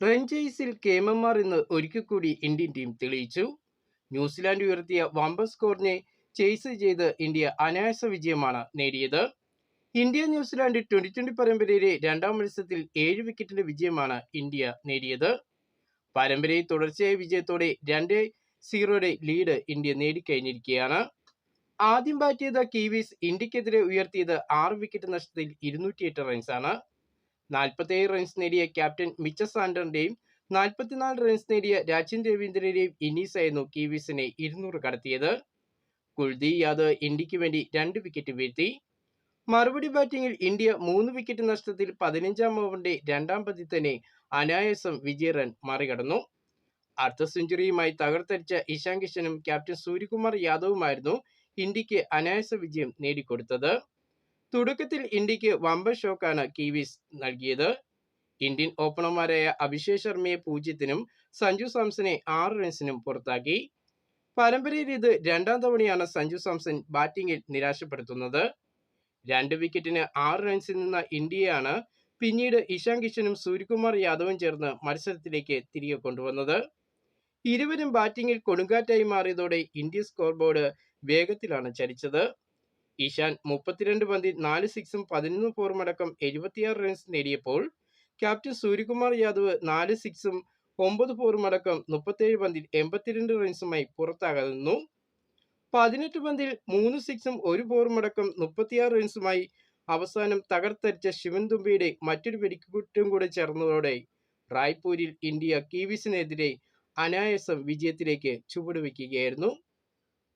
ഫ്രാഞ്ചൈസിൽ കേമന്മാർ ഇന്ന് ഒരിക്കൽ കൂടി ഇന്ത്യൻ ടീം തെളിയിച്ചു. ന്യൂസിലാൻഡ് ഉയർത്തിയ വമ്പൻ സ്കോറിനെ ചേസ് ചെയ്ത് ഇന്ത്യ അനായാസ വിജയമാണ് നേടിയത്. ഇന്ത്യ ന്യൂസിലാൻഡ് ട്വന്റി ട്വന്റി പരമ്പരയിലെ രണ്ടാം മത്സരത്തിൽ ഏഴ് വിക്കറ്റിന്റെ വിജയമാണ് ഇന്ത്യ നേടിയത്. പരമ്പരയിൽ തുടർച്ചയായ വിജയത്തോടെ രണ്ട് സീറോയുടെ ലീഡ് ഇന്ത്യ നേടിക്കഴിഞ്ഞിരിക്കുകയാണ്. ആദ്യം ബാറ്റ് ചെയ്ത കീവീസ് ഇന്ത്യക്കെതിരെ ഉയർത്തിയത് ആറ് വിക്കറ്റ് നഷ്ടത്തിൽ ഇരുന്നൂറ്റിയെട്ട് റൺസാണ് നാൽപ്പത്തേഴ് റൺസ് നേടിയ ക്യാപ്റ്റൻ മിച്ച സാൻഡറിന്റെയും നാൽപ്പത്തിനാല് റൺസ് നേടിയ രാജൻ രവീന്ദ്രന്റെയും ഇന്നീസ് ആയിരുന്നു കീവീസിനെ ഇരുന്നൂറ് കടത്തിയത്. കുൽദീപ് യാദവ് ഇന്ത്യയ്ക്ക് വേണ്ടി രണ്ട് വിക്കറ്റ് വീഴ്ത്തി. മറുപടി ബാറ്റിംഗിൽ ഇന്ത്യ മൂന്ന് വിക്കറ്റ് നഷ്ടത്തിൽ പതിനഞ്ചാം ഓവറിന്റെ രണ്ടാം പതി തന്നെ അനായാസം വിജയ റൺ മറികടന്നു. അർദ്ധ സെഞ്ചുറിയുമായി തകർത്തടിച്ച ഇഷാൻ കിഷനും ക്യാപ്റ്റൻ സൂര്യകുമാർ യാദവുമായിരുന്നു ഇന്ത്യയ്ക്ക് അനായാസ വിജയം നേടിക്കൊടുത്തത്. തുടക്കത്തിൽ ഇന്ത്യയ്ക്ക് വമ്പൻ ഷോക്കാണ് കീവീസ് നൽകിയത്. ഇന്ത്യൻ ഓപ്പണർമാരായ അഭിഷേക് ശർമ്മയെ പൂജ്യത്തിനും സഞ്ജു സാംസനെ ആറ് റൺസിനും പുറത്താക്കി. പരമ്പരയിൽ ഇത് രണ്ടാം തവണയാണ് സഞ്ജു സാംസൺ ബാറ്റിംഗിൽ നിരാശപ്പെടുത്തുന്നത്. രണ്ട് വിക്കറ്റിന് ആറ് റൺസിൽ നിന്ന ഇന്ത്യയാണ് പിന്നീട് ഇഷാൻ കിഷനും സൂര്യകുമാർ യാദവും ചേർന്ന് മത്സരത്തിലേക്ക് തിരികെ കൊണ്ടുവന്നത്. ഇരുവരും ബാറ്റിംഗിൽ കൊടുങ്കാറ്റായി മാറിയതോടെ ഇന്ത്യ സ്കോർ ബോർഡ് വേഗത്തിലാണ് ചലിച്ചത്. ഇഷാൻ മുപ്പത്തിരണ്ട് പന്തിൽ നാല് സിക്സും പതിനൊന്ന് ഫോറും അടക്കം എഴുപത്തിയാറ് റൺസ് നേടിയപ്പോൾ ക്യാപ്റ്റൻ സൂര്യകുമാർ യാദവ് നാല് സിക്സും ഒമ്പത് ഫോറും അടക്കം മുപ്പത്തേഴ് പന്തിൽ എൺപത്തിരണ്ട് റൺസുമായി പുറത്താകുന്നു. പതിനെട്ട് പന്തിൽ മൂന്ന് സിക്സും ഒരു ഫോറും അടക്കം മുപ്പത്തിയാറ് റൺസുമായി അവസാനം തകർത്തരിച്ച ശിവൻ തുമ്പിയുടെ മറ്റൊരു വെടിക്കുറ്റും കൂടെ ചേർന്നതോടെ റായ്പൂരിൽ ഇന്ത്യ കീവീസിനെതിരെ അനായാസം വിജയത്തിലേക്ക് ചുവടുവെക്കുകയായിരുന്നു.